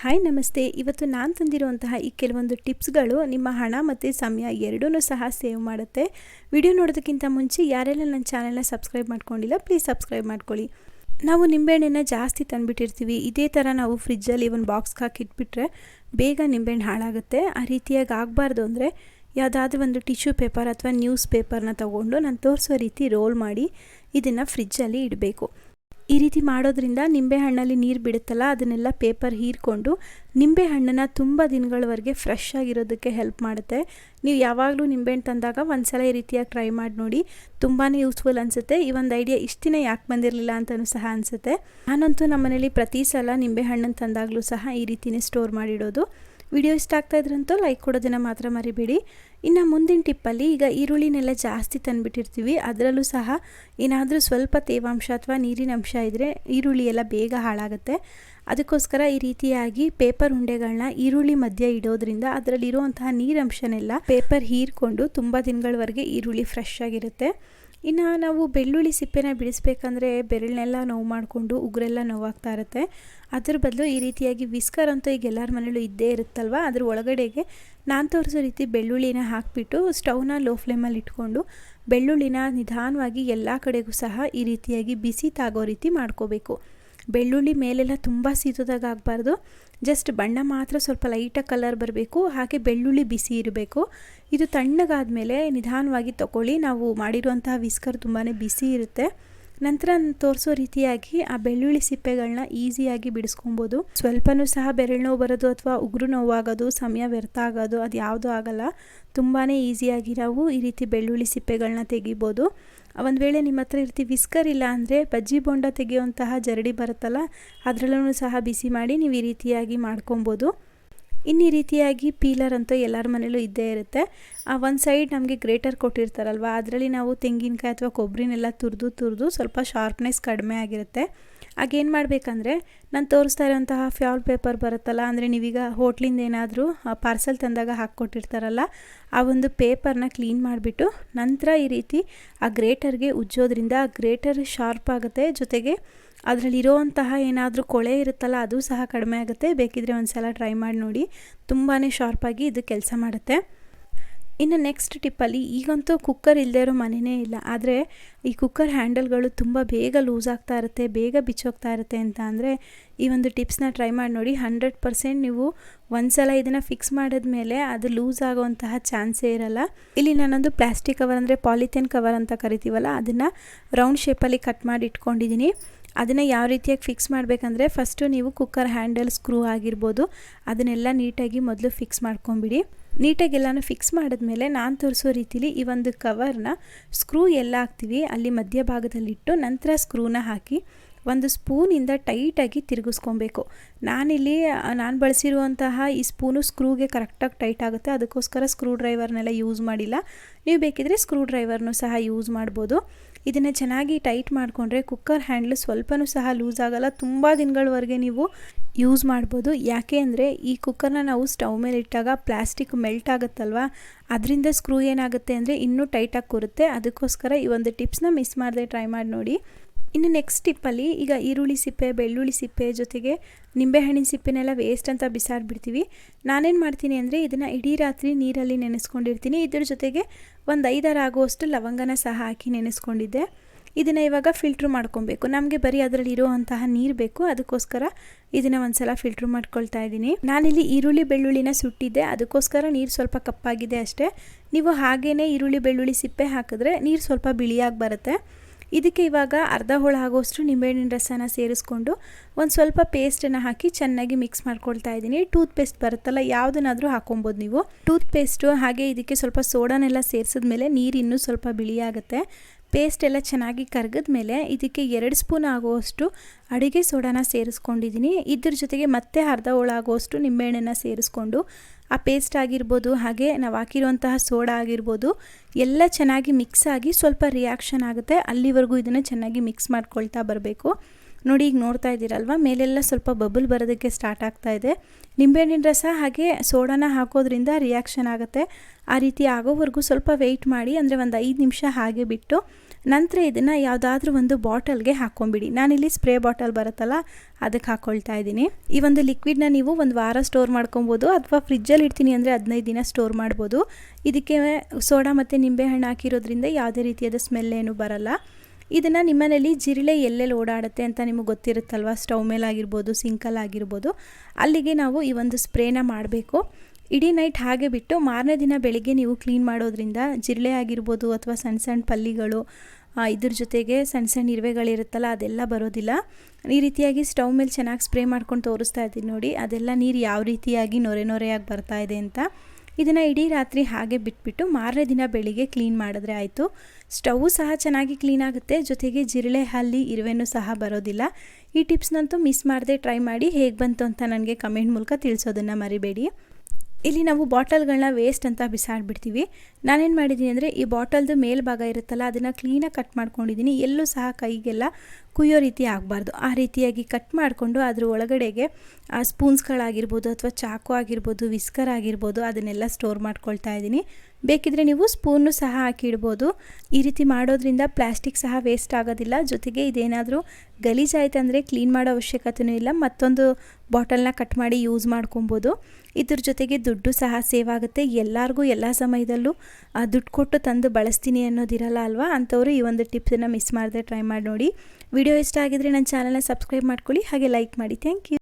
Hi ನಮಸ್ತೆ. ಇವತ್ತು ನಾನು ತಂದಿರುವಂತಹ ಈ ಕೆಲವೊಂದು ಟಿಪ್ಸ್ಗಳು ನಿಮ್ಮ ಹಣ ಮತ್ತು ಸಮಯ ಎರಡೂ ಸಹ ಸೇವ್ ಮಾಡುತ್ತೆ. ವಿಡಿಯೋ ನೋಡೋದಕ್ಕಿಂತ ಮುಂಚೆ ಯಾರೆಲ್ಲ ನನ್ನ ಚಾನೆಲ್ನ ಸಬ್ಸ್ಕ್ರೈಬ್ ಮಾಡ್ಕೊಂಡಿಲ್ಲ, ಪ್ಲೀಸ್ ಸಬ್ಸ್ಕ್ರೈಬ್ ಮಾಡ್ಕೊಳ್ಳಿ. ನಾವು ನಿಂಬೆಹಣ್ಣನ್ನು ಜಾಸ್ತಿ ತಂದುಬಿಟ್ಟಿರ್ತೀವಿ. ಇದೇ ಥರ ನಾವು ಫ್ರಿಜ್ಜಲ್ಲಿ ಒಂದು ಬಾಕ್ಸ್ಗೆ ಹಾಕಿಟ್ಬಿಟ್ರೆ ಬೇಗ ನಿಂಬೆಹಣ್ಣು ಹಾಳಾಗುತ್ತೆ. ಆ ರೀತಿಯಾಗಿ ಆಗಬಾರ್ದು ಅಂದರೆ ಯಾವುದಾದ್ರೂ ಒಂದು ಟಿಶ್ಯೂ ಪೇಪರ್ ಅಥವಾ ನ್ಯೂಸ್ ಪೇಪರ್ನ ತೊಗೊಂಡು ನಾನು ತೋರಿಸೋ ರೀತಿ ರೋಲ್ ಮಾಡಿ ಇದನ್ನು ಫ್ರಿಜ್ಜಲ್ಲಿ ಇಡಬೇಕು. ಈ ರೀತಿ ಮಾಡೋದ್ರಿಂದ ನಿಂಬೆಹಣ್ಣಲ್ಲಿ ನೀರು ಬಿಡುತ್ತಲ್ಲ, ಅದನ್ನೆಲ್ಲ ಪೇಪರ್ ಹೀರ್ಕೊಂಡು ನಿಂಬೆಹಣ್ಣನ್ನು ತುಂಬ ದಿನಗಳವರೆಗೆ ಫ್ರೆಶ್ ಆಗಿರೋದಕ್ಕೆ ಹೆಲ್ಪ್ ಮಾಡುತ್ತೆ. ನೀವು ಯಾವಾಗಲೂ ನಿಂಬೆಹಣ್ಣು ತಂದಾಗ ಒಂದು ಸಲ ಈ ರೀತಿಯಾಗಿ ಟ್ರೈ ಮಾಡಿ ನೋಡಿ. ತುಂಬಾ ಯೂಸ್ಫುಲ್ ಅನಿಸುತ್ತೆ. ಈ ಒಂದು ಐಡಿಯಾ ಇಷ್ಟಿನ ಯಾಕೆ ಬಂದಿರಲಿಲ್ಲ ಅಂತಲೂ ಸಹ ಅನಿಸುತ್ತೆ. ನಾನಂತೂ ನಮ್ಮ ಮನೇಲಿ ಪ್ರತಿ ಸಲ ನಿಂಬೆಹಣ್ಣನ್ನು ತಂದಾಗಲೂ ಸಹ ಈ ರೀತಿಯೇ ಸ್ಟೋರ್ ಮಾಡಿಡೋದು. ವಿಡಿಯೋ ಇಷ್ಟ ಆಗ್ತಾ ಇದ್ರಂತೂ ಲೈಕ್ ಕೊಡೋದನ್ನು ಮಾತ್ರ ಮರಿಬೇಡಿ. ಇನ್ನು ಮುಂದಿನ ಟಿಪ್ಪಲ್ಲಿ ಈಗ ಈರುಳ್ಳಿನೆಲ್ಲ ಜಾಸ್ತಿ ತಂದುಬಿಟ್ಟಿರ್ತೀವಿ, ಅದರಲ್ಲೂ ಸಹ ಏನಾದರೂ ಸ್ವಲ್ಪ ತೇವಾಂಶ ಅಥವಾ ನೀರಿನ ಅಂಶ ಇದ್ದರೆ ಈರುಳ್ಳಿ ಎಲ್ಲ ಬೇಗ ಹಾಳಾಗುತ್ತೆ. ಅದಕ್ಕೋಸ್ಕರ ಈ ರೀತಿಯಾಗಿ ಪೇಪರ್ ಉಂಡೆಗಳನ್ನ ಈರುಳ್ಳಿ ಮಧ್ಯೆ ಇಡೋದ್ರಿಂದ ಅದರಲ್ಲಿರುವಂತಹ ನೀರಂಶನೆಲ್ಲ ಪೇಪರ್ ಹೀರ್ಕೊಂಡು ತುಂಬ ದಿನಗಳವರೆಗೆ ಈರುಳ್ಳಿ ಫ್ರೆಶ್ ಆಗಿರುತ್ತೆ. ಇನ್ನು ನಾವು ಬೆಳ್ಳುಳ್ಳಿ ಸಿಪ್ಪೆನ ಬಿಡಿಸ್ಬೇಕಂದ್ರೆ ಬೆರಳನ್ನೆಲ್ಲ ನೋವು ಮಾಡಿಕೊಂಡು ಉಗುರೆಲ್ಲ ನೋವಾಗ್ತಾ ಇರುತ್ತೆ. ಅದ್ರ ಬದಲು ಈ ರೀತಿಯಾಗಿ ವಿಸ್ಕರ್ ಅಂತೂ ಈಗ ಎಲ್ಲರ ಮನೇಲೂ ಇದ್ದೇ ಇರುತ್ತಲ್ವ? ಅದ್ರ ಒಳಗಡೆಗೆ ನಾನು ತೋರಿಸೋ ರೀತಿ ಬೆಳ್ಳುಳ್ಳಿನ ಹಾಕಿಬಿಟ್ಟು ಸ್ಟವ್ನ ಲೋ ಫ್ಲೇಮಲ್ಲಿ ಇಟ್ಕೊಂಡು ಬೆಳ್ಳುಳ್ಳಿನ ನಿಧಾನವಾಗಿ ಎಲ್ಲ ಕಡೆಗೂ ಸಹ ಈ ರೀತಿಯಾಗಿ ಬಿಸಿ ತಾಗೋ ರೀತಿ ಮಾಡ್ಕೋಬೇಕು. ಬೆಳ್ಳುಳ್ಳಿ ಮೇಲೆಲ್ಲ ತುಂಬ ಸೀತೋದಾಗ ಆಗಬಾರ್ದು. ಜಸ್ಟ್ ಬಣ್ಣ ಮಾತ್ರ ಸ್ವಲ್ಪ ಲೈಟಾಗಿ ಕಲರ್ ಬರಬೇಕು. ಹಾಗೆ ಬೆಳ್ಳುಳ್ಳಿ ಬಿಸಿ ಇರಬೇಕು. ಇದು ತಣ್ಣಗಾದ ಮೇಲೆ ನಿಧಾನವಾಗಿ ತಗೊಳ್ಳಿ. ನಾವು ಮಾಡಿರುವಂತಹ ವಿಸ್ಕರ್ ತುಂಬಾ ಬಿಸಿ ಇರುತ್ತೆ. ನಂತರ ತೋರಿಸೋ ರೀತಿಯಾಗಿ ಆ ಬೆಳ್ಳುಳ್ಳಿ ಸಿಪ್ಪೆಗಳನ್ನ ಈಸಿಯಾಗಿ ಬಿಡಿಸ್ಕೊಬೋದು. ಸ್ವಲ್ಪನೂ ಸಹ ಬೆರಳು ನೋವು ಬರೋದು ಅಥವಾ ಉಗುರು ನೋವಾಗೋದು, ಸಮಯ ವ್ಯರ್ಥ ಆಗೋದು ಅದು ಯಾವುದೂ ಆಗಲ್ಲ. ತುಂಬಾ ಈಸಿಯಾಗಿ ನಾವು ಈ ರೀತಿ ಬೆಳ್ಳುಳ್ಳಿ ಸಿಪ್ಪೆಗಳನ್ನ ತೆಗಿಬೋದು. ಒಂದು ವೇಳೆ ನಿಮ್ಮ ಹತ್ರ ಇರ್ತಿ ವಿಸ್ಕರ್ ಇಲ್ಲ ಅಂದರೆ ಬಜ್ಜಿ ಬೊಂಡ ತೆಗೆಯುವಂತಹ ಜರಡಿ ಬರುತ್ತಲ್ಲ, ಅದರಲ್ಲೂ ಸಹ ಬಿಸಿ ಮಾಡಿ ನೀವು ಈ ರೀತಿಯಾಗಿ ಮಾಡ್ಕೊಬೋದು. ಇನ್ನು ಈ ರೀತಿಯಾಗಿ ಪೀಲರ್ ಅಂತೂ ಎಲ್ಲರ ಮನೇಲೂ ಇದ್ದೇ ಇರುತ್ತೆ. ಆ ಒಂದು ಸೈಡ್ ನಮಗೆ ಗ್ರೇಟರ್ ಕೊಟ್ಟಿರ್ತಾರಲ್ವ, ಅದರಲ್ಲಿ ನಾವು ತೆಂಗಿನಕಾಯಿ ಅಥವಾ ಕೊಬ್ಬರಿನೆಲ್ಲ ತುರಿದು ತುರಿದು ಸ್ವಲ್ಪ ಶಾರ್ಪ್ನೆಸ್ ಕಡಿಮೆ ಆಗಿರುತ್ತೆ. ಆಗೇನು ಮಾಡಬೇಕಂದ್ರೆ ನಾನು ತೋರಿಸ್ತಾ ಇರೋಂತಹ ಫ್ಯಾಲ್ ಪೇಪರ್ ಬರುತ್ತಲ್ಲ, ಅಂದರೆ ನೀವೀಗ ಹೋಟ್ಲಿಂದ ಏನಾದರೂ ಪಾರ್ಸೆಲ್ ತಂದಾಗ ಹಾಕ್ಕೊಟ್ಟಿರ್ತಾರಲ್ಲ, ಆ ಒಂದು ಪೇಪರ್ನ ಕ್ಲೀನ್ ಮಾಡಿಬಿಟ್ಟು ನಂತರ ಈ ರೀತಿ ಆ ಗ್ರೇಟರ್ಗೆ ಉಜ್ಜೋದ್ರಿಂದ ಆ ಗ್ರೇಟರ್ ಶಾರ್ಪ್ ಆಗುತ್ತೆ. ಜೊತೆಗೆ ಅದರಲ್ಲಿರೋವಂತಹ ಏನಾದರೂ ಕೊಳೆ ಇರುತ್ತಲ್ಲ, ಅದು ಸಹ ಕಡಿಮೆ ಆಗುತ್ತೆ. ಬೇಕಿದ್ರೆ ಒಂದು ಸಲ ಟ್ರೈ ಮಾಡಿ ನೋಡಿ. ತುಂಬಾ ಶಾರ್ಪಾಗಿ ಇದು ಕೆಲಸ ಮಾಡುತ್ತೆ. ಇನ್ನು ನೆಕ್ಸ್ಟ್ ಟಿಪ್ಪಲ್ಲಿ ಈಗಂತೂ ಕುಕ್ಕರ್ ಇಲ್ಲದೇ ಇರೋ ಮನೆಯೇ ಇಲ್ಲ. ಆದರೆ ಈ ಕುಕ್ಕರ್ ಹ್ಯಾಂಡಲ್ಗಳು ತುಂಬ ಬೇಗ ಲೂಸ್ ಆಗ್ತಾ ಇರುತ್ತೆ, ಬೇಗ ಬಿಚ್ಚೋಗ್ತಾ ಇರುತ್ತೆ ಅಂತ ಅಂದರೆ ಈ ಒಂದು ಟಿಪ್ಸ್ನ ಟ್ರೈ ಮಾಡಿ ನೋಡಿ. ಹಂಡ್ರೆಡ್ ಪರ್ಸೆಂಟ್ ನೀವು ಒಂದು ಸಲ ಇದನ್ನು ಫಿಕ್ಸ್ ಮಾಡಿದ ಮೇಲೆ ಅದು ಲೂಸ್ ಆಗೋವಂತಹ ಚಾನ್ಸೇ ಇರಲ್ಲ. ಇಲ್ಲಿ ನಾನೊಂದು ಪ್ಲಾಸ್ಟಿಕ್ ಕವರ್ ಅಂದರೆ ಪಾಲಿಥಿನ್ ಕವರ್ ಅಂತ ಕರಿತೀವಲ್ಲ, ಅದನ್ನು ರೌಂಡ್ ಶೇಪಲ್ಲಿ ಕಟ್ ಮಾಡಿ ಇಟ್ಕೊಂಡಿದ್ದೀನಿ ಅದನ್ನು ಯಾವ ರೀತಿಯಾಗಿ ಫಿಕ್ಸ್ ಮಾಡಬೇಕಂದ್ರೆ ಫಸ್ಟು ನೀವು ಕುಕ್ಕರ್ ಹ್ಯಾಂಡಲ್ ಸ್ಕ್ರೂ ಆಗಿರ್ಬೋದು, ಅದನ್ನೆಲ್ಲ ನೀಟಾಗಿ ಮೊದಲು ಫಿಕ್ಸ್ ಮಾಡ್ಕೊಂಬಿಡಿ. ನೀಟಾಗಿ ಎಲ್ಲನೂ ಫಿಕ್ಸ್ ಮಾಡಿದ್ಮೇಲೆ ನಾನು ತೋರಿಸೋ ರೀತಿಲಿ ಈ ಒಂದು ಕವರ್ನ ಸ್ಕ್ರೂ ಎಲ್ಲ ಹಾಕ್ತೀವಿ, ಅಲ್ಲಿ ಮಧ್ಯಭಾಗದಲ್ಲಿಟ್ಟು ನಂತರ ಸ್ಕ್ರೂನ ಹಾಕಿ ಒಂದು ಸ್ಪೂನಿಂದ ಟೈಟಾಗಿ ತಿರುಗಿಸ್ಕೊಬೇಕು. ನಾನಿಲ್ಲಿ, ನಾನು ಬಳಸಿರುವಂತಹ ಈ ಸ್ಪೂನು ಸ್ಕ್ರೂಗೆ ಕರೆಕ್ಟಾಗಿ ಟೈಟ್ ಆಗುತ್ತೆ, ಅದಕ್ಕೋಸ್ಕರ ಸ್ಕ್ರೂ ಡ್ರೈವರ್ನೆಲ್ಲ ಯೂಸ್ ಮಾಡಿಲ್ಲ. ನೀವು ಬೇಕಿದ್ರೆ ಸ್ಕ್ರೂ ಡ್ರೈವರ್ನೂ ಸಹ ಯೂಸ್ ಮಾಡ್ಬೋದು. ಇದನ್ನು ಚೆನ್ನಾಗಿ ಟೈಟ್ ಮಾಡಿಕೊಂಡ್ರೆ ಕುಕ್ಕರ್ ಹ್ಯಾಂಡ್ಲು ಸ್ವಲ್ಪನೂ ಸಹ ಲೂಸ್ ಆಗೋಲ್ಲ. ತುಂಬ ದಿನಗಳವರೆಗೆ ನೀವು ಯೂಸ್ ಮಾಡ್ಬೋದು. ಯಾಕೆ ಅಂದರೆ ಈ ಕುಕ್ಕರ್ನ ನಾವು ಸ್ಟವ್ ಮೇಲೆ ಇಟ್ಟಾಗ ಪ್ಲಾಸ್ಟಿಕ್ ಮೆಲ್ಟ್ ಆಗುತ್ತಲ್ವ? ಅದರಿಂದ ಸ್ಕ್ರೂ ಏನಾಗುತ್ತೆ ಅಂದರೆ ಇನ್ನೂ ಟೈಟಾಗಿ ಕೂರುತ್ತೆ. ಅದಕ್ಕೋಸ್ಕರ ಈ ಒಂದು ಟಿಪ್ಸ್ನ ಮಿಸ್ ಮಾಡದೆ ಟ್ರೈ ಮಾಡಿ ನೋಡಿ. ಇನ್ನು ನೆಕ್ಸ್ಟ್ ಟಿಪ್ಪಲ್ಲಿ ಈಗ ಈರುಳ್ಳಿ ಸಿಪ್ಪೆ, ಬೆಳ್ಳುಳ್ಳಿ ಸಿಪ್ಪೆ ಜೊತೆಗೆ ನಿಂಬೆಹಣ್ಣಿನ ಸಿಪ್ಪೆನೆಲ್ಲ ವೇಸ್ಟ್ ಅಂತ ಬಿಸಾಡ್ಬಿಡ್ತೀವಿ ನಾನೇನು ಮಾಡ್ತೀನಿ ಅಂದರೆ ಇದನ್ನು ಇಡೀ ರಾತ್ರಿ ನೀರಲ್ಲಿ ನೆನೆಸ್ಕೊಂಡಿರ್ತೀನಿ. ಇದ್ರ ಜೊತೆಗೆ ಒಂದು ಐದಾರು ಆಗುವಷ್ಟು ಲವಂಗನ ಸಹ ಹಾಕಿ ನೆನೆಸ್ಕೊಂಡಿದ್ದೆ. ಇದನ್ನು ಇವಾಗ ಫಿಲ್ಟ್ರ್ ಮಾಡ್ಕೊಬೇಕು. ನಮಗೆ ಬರೀ ಅದರಲ್ಲಿ ಇರುವಂತಹ ನೀರು ಬೇಕು. ಅದಕ್ಕೋಸ್ಕರ ಇದನ್ನು ಒಂದು ಸಲ ಫಿಲ್ಟ್ರ್ ಮಾಡ್ಕೊಳ್ತಾ ಇದ್ದೀನಿ. ನಾನಿಲ್ಲಿ ಈರುಳ್ಳಿ, ಬೆಳ್ಳುಳ್ಳಿನ ಸುಟ್ಟಿದ್ದೆ. ಅದಕ್ಕೋಸ್ಕರ ನೀರು ಸ್ವಲ್ಪ ಕಪ್ಪಾಗಿದೆ ಅಷ್ಟೇ. ನೀವು ಹಾಗೇ ಈರುಳ್ಳಿ, ಬೆಳ್ಳುಳ್ಳಿ, ಸಿಪ್ಪೆ ಹಾಕಿದ್ರೆ ನೀರು ಸ್ವಲ್ಪ ಬಿಳಿಯಾಗಿ ಬರುತ್ತೆ. ಇದಕ್ಕೆ ಇವಾಗ ಅರ್ಧ ಹೋಳು ಆಗೋಷ್ಟು ನಿಂಬೆಹಣ್ಣಿನ ರಸನ ಸೇರಿಸ್ಕೊಂಡು ಒಂದು ಸ್ವಲ್ಪ ಪೇಸ್ಟನ್ನು ಹಾಕಿ ಚೆನ್ನಾಗಿ ಮಿಕ್ಸ್ ಮಾಡ್ಕೊಳ್ತಾ ಇದ್ದೀನಿ. ಟೂತ್ ಪೇಸ್ಟ್ ಬರುತ್ತಲ್ಲ, ಯಾವುದನ್ನಾದರೂ ಹಾಕೊಬೋದು ನೀವು. ಟೂತ್ ಪೇಸ್ಟು ಹಾಗೆ ಇದಕ್ಕೆ ಸ್ವಲ್ಪ ಸೋಡಾನೆಲ್ಲ ಸೇರಿಸಿದ್ಮೇಲೆ ನೀರು ಇನ್ನೂ ಸ್ವಲ್ಪ ಬಿಳಿಯಾಗುತ್ತೆ. ಪೇಸ್ಟ್ ಎಲ್ಲ ಚೆನ್ನಾಗಿ ಕರಗಿದ ಮೇಲೆ ಇದಕ್ಕೆ ಎರಡು ಸ್ಪೂನ್ ಆಗುವಷ್ಟು ಅಡುಗೆ ಸೋಡಾನ ಸೇರಿಸ್ಕೊಂಡಿದ್ದೀನಿ. ಇದ್ರ ಜೊತೆಗೆ ಮತ್ತೆ ಅರ್ಧ ಹೋಳಾಗುವಷ್ಟು ನಿಂಬೆಹಣ್ಣನ್ನು ಸೇರಿಸ್ಕೊಂಡು ಆ ಪೇಸ್ಟ್ ಆಗಿರ್ಬೋದು, ಹಾಗೆ ನಾವು ಹಾಕಿರುವಂತಹ ಸೋಡಾ ಆಗಿರ್ಬೋದು, ಎಲ್ಲ ಚೆನ್ನಾಗಿ ಮಿಕ್ಸ್ ಆಗಿ ಸ್ವಲ್ಪ ರಿಯಾಕ್ಷನ್ ಆಗುತ್ತೆ. ಅಲ್ಲಿವರೆಗೂ ಇದನ್ನು ಚೆನ್ನಾಗಿ ಮಿಕ್ಸ್ ಮಾಡ್ಕೊಳ್ತಾ ಬರಬೇಕು. ನೋಡಿ ಈಗ ನೋಡ್ತಾ ಇದ್ದೀರಲ್ವ? ಮೇಲೆಲ್ಲ ಸ್ವಲ್ಪ ಬಬಲ್ ಬರೋದಕ್ಕೆ ಸ್ಟಾರ್ಟ್ ಆಗ್ತಾ ಇದೆ. ನಿಂಬೆಹಣ್ಣಿನ ರಸ ಹಾಗೆ ಸೋಡಾನ ಹಾಕೋದ್ರಿಂದ ರಿಯಾಕ್ಷನ್ ಆಗುತ್ತೆ. ಆ ರೀತಿ ಆಗೋವರೆಗೂ ಸ್ವಲ್ಪ ವೆಯ್ಟ್ ಮಾಡಿ, ಅಂದರೆ ಒಂದು ಐದು ನಿಮಿಷ ಹಾಗೆ ಬಿಟ್ಟು ನಂತರ ಇದನ್ನು ಯಾವುದಾದ್ರೂ ಒಂದು ಬಾಟಲ್ಗೆ ಹಾಕ್ಕೊಂಬಿಡಿ ನಾನಿಲ್ಲಿ ಸ್ಪ್ರೇ ಬಾಟಲ್ ಬರುತ್ತಲ್ಲ, ಅದಕ್ಕೆ ಹಾಕ್ಕೊಳ್ತಾ ಇದ್ದೀನಿ. ಈ ಒಂದು ಲಿಕ್ವಿಡ್ನ ನೀವು ಒಂದು ವಾರ ಸ್ಟೋರ್ ಮಾಡ್ಕೊಬೋದು, ಅಥವಾ ಫ್ರಿಜ್ಜಲ್ಲಿ ಇಡ್ತೀನಿ ಅಂದರೆ ಹದಿನೈದು ದಿನ ಸ್ಟೋರ್ ಮಾಡ್ಬೋದು. ಇದಕ್ಕೆ ಸೋಡಾ ಮತ್ತು ನಿಂಬೆಹಣ್ಣು ಹಾಕಿರೋದ್ರಿಂದ ಯಾವುದೇ ರೀತಿಯಾದ ಸ್ಮೆಲ್ ಏನು ಬರಲ್ಲ. ಇದನ್ನು ನಿಮ್ಮನೇಲಿ ಜಿರಳೆ ಎಲ್ಲೆಲ್ಲಿ ಓಡಾಡುತ್ತೆ ಅಂತ ನಿಮಗೆ ಗೊತ್ತಿರುತ್ತಲ್ವ? ಸ್ಟವ್ ಮೇಲಾಗಿರ್ಬೋದು, ಸಿಂಕಲ್ಲಾಗಿರ್ಬೋದು. ಅಲ್ಲಿಗೆ ನಾವು ಈ ಒಂದು ಸ್ಪ್ರೇನ ಮಾಡಬೇಕು. ಇಡೀ ನೈಟ್ ಹಾಗೆ ಬಿಟ್ಟು ಮಾರನೇ ದಿನ ಬೆಳಿಗ್ಗೆ ನೀವು ಕ್ಲೀನ್ ಮಾಡೋದ್ರಿಂದ ಜಿರಳೆ ಆಗಿರ್ಬೋದು ಅಥವಾ ಸಣ್ಣ ಸಣ್ಣ ಪಲ್ಲಿಗಳು ಇದ್ರ ಜೊತೆಗೆ ಸಣ್ಣ ಸಣ್ಣ ಇರುವೆಗಳಿರುತ್ತಲ್ಲ, ಅದೆಲ್ಲ ಬರೋದಿಲ್ಲ. ಈ ರೀತಿಯಾಗಿ ಸ್ಟವ್ ಮೇಲೆ ಚೆನ್ನಾಗಿ ಸ್ಪ್ರೇ ಮಾಡ್ಕೊಂಡು ತೋರಿಸ್ತಾ ಇದ್ದೀನಿ ನೋಡಿ, ಅದೆಲ್ಲ ನೀರು ಯಾವ ರೀತಿಯಾಗಿ ನೊರೆ ನೊರೆಯಾಗಿ ಬರ್ತಾ ಇದೆ ಅಂತ. ಇದನ್ನು ಇಡೀ ರಾತ್ರಿ ಹಾಗೆ ಬಿಟ್ಬಿಟ್ಟು ಮಾರನೇ ದಿನ ಬೆಳಿಗ್ಗೆ ಕ್ಲೀನ್ ಮಾಡಿದ್ರೆ ಆಯಿತು. ಸ್ಟವ್ ಸಹ ಚೆನ್ನಾಗಿ ಕ್ಲೀನ್ ಆಗುತ್ತೆ. ಜೊತೆಗೆ ಜಿರಳೆ ಹಲ್ಲಿ ಇರುವೆನೂ ಸಹ ಬರೋದಿಲ್ಲ. ಈ ಟಿಪ್ಸ್ನಂತೂ ಮಿಸ್ ಮಾಡದೆ ಟ್ರೈ ಮಾಡಿ ಹೇಗೆ ಬಂತು ಅಂತ ನನಗೆ ಕಮೆಂಟ್ ಮೂಲಕ ತಿಳಿಸೋದನ್ನು ಮರಿಬೇಡಿ. ಇಲ್ಲಿ ನಾವು ಬಾಟಲ್ಗಳನ್ನ ವೇಸ್ಟ್ ಅಂತ ಬಿಸಾಡ್ಬಿಡ್ತೀವಿ. ನಾನೇನು ಮಾಡಿದ್ದೀನಿ ಅಂದರೆ ಈ ಬಾಟಲ್ದು ಮೇಲ್ಭಾಗ ಇರುತ್ತಲ್ಲ, ಅದನ್ನು ಕ್ಲೀನಾಗಿ ಕಟ್ ಮಾಡ್ಕೊಂಡಿದ್ದೀನಿ. ಎಲ್ಲೂ ಸಹ ಕೈಗೆಲ್ಲ ಕುಯ್ಯೋ ರೀತಿ ಆಗಬಾರ್ದು. ಆ ರೀತಿಯಾಗಿ ಕಟ್ ಮಾಡಿಕೊಂಡು ಅದ್ರ ಒಳಗಡೆಗೆ, ಆ ಸ್ಪೂನ್ಸ್ಗಳಾಗಿರ್ಬೋದು ಅಥವಾ ಚಾಕು ಆಗಿರ್ಬೋದು, ವಿಸ್ಕರ್ ಆಗಿರ್ಬೋದು ಅದನ್ನೆಲ್ಲ ಸ್ಟೋರ್ ಮಾಡ್ಕೊಳ್ತಾ ಇದ್ದೀನಿ. ಬೇಕಿದ್ರೆ ನೀವು ಸ್ಪೂನು ಸಹ ಹಾಕಿಡ್ಬೋದು ಈ ರೀತಿ ಮಾಡೋದ್ರಿಂದ ಪ್ಲಾಸ್ಟಿಕ್ ಸಹ ವೇಸ್ಟ್ ಆಗೋದಿಲ್ಲ. ಜೊತೆಗೆ ಇದೇನಾದರೂ ಗಲೀಜಾಯ್ತಂದರೆ ಕ್ಲೀನ್ ಮಾಡೋ ಅವಶ್ಯಕತೆಯೂ ಇಲ್ಲ. ಮತ್ತೊಂದು ಬಾಟಲ್ನ ಕಟ್ ಮಾಡಿ ಯೂಸ್ ಮಾಡ್ಕೊಬೋದು. ಇದ್ರ ಜೊತೆಗೆ ದುಡ್ಡು ಸಹ ಸೇವ್ ಆಗುತ್ತೆ. ಎಲ್ಲರಿಗೂ ಎಲ್ಲ ಸಮಯದಲ್ಲೂ ದುಡ್ಡು ಕೊಟ್ಟು ತಂದು ಬಳಸ್ತೀನಿ ಅನ್ನೋದಿರಲ್ಲ ಅಲ್ವಾ? ಅಂಥವ್ರು ಈ ಒಂದು ಟಿಪ್ಸನ್ನು ಮಿಸ್ ಮಾಡದೆ ಟ್ರೈ ಮಾಡಿ ನೋಡಿ. ವಿಡಿಯೋ ಇಷ್ಟ ಆಗಿದ್ರೆ ನನ್ನ ಚಾನಲ್ನ ಸಬ್ಸ್ಕ್ರೈಬ್ ಮಾಡ್ಕೊಳ್ಳಿ ಹಾಗೆ ಲೈಕ್ ಮಾಡಿ. Thank you.